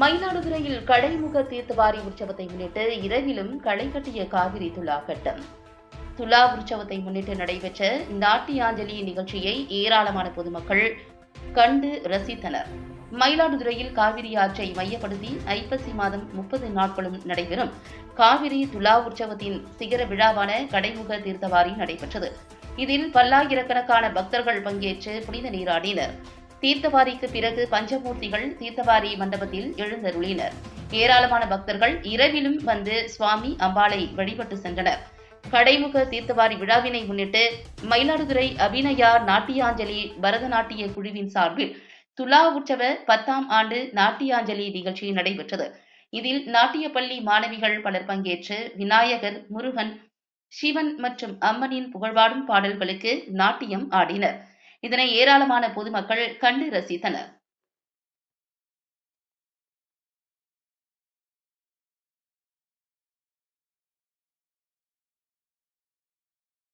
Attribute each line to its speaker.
Speaker 1: மயிலாடுதுறையில் கடைமுக தீர்த்தவாரி உற்சவத்தை முன்னிட்டு இரவிலும் களை கட்டிய காவிரி துலா கட்டம். துலா உற்சவத்தை முன்னிட்டு நடைபெற்ற நாட்டியாஞ்சலி நிகழ்ச்சியை ஏராளமான பொதுமக்கள் கண்டு ரசித்தனர். மயிலாடுதுறையில் காவிரி ஆற்றை மையப்படுத்தி ஐப்பசி மாதம் முப்பது நாட்களும் நடைபெறும். காவிரி துலா உற்சவத்தின் சிகர விழாவான கடைமுக தீர்த்தவாரி நடைபெற்றது. இதில் பல்லாயிரக்கணக்கான பக்தர்கள் பங்கேற்று புனித நீராடினர். தீர்த்தவாரிக்கு பிறகு பஞ்சமூர்த்திகள் தீர்த்தவாரி மண்டபத்தில் எழுந்தருளினர். ஏராளமான பக்தர்கள் இரவிலும் வந்து சுவாமி அம்பாளை வழிபட்டு சென்றனர். கடைமுக தீர்த்தவாரி விழாவினை முன்னிட்டு மயிலாடுதுறை அபிநயார் நாட்டியாஞ்சலி பரதநாட்டிய குழுவின் சார்பில் துலா உற்சவ பத்தாம் ஆண்டு நாட்டியாஞ்சலி நிகழ்ச்சி நடைபெற்றது. இதில் நாட்டியப்பள்ளி மாணவிகள் பலர் பங்கேற்று விநாயகர் முருகன் சிவன் மற்றும் அம்மனின் புகழ்பாடும் பாடல்களுக்கு நாட்டியம் ஆடினர். இதனை ஏராளமான பொதுமக்கள் கண்டு ரசித்தனர்.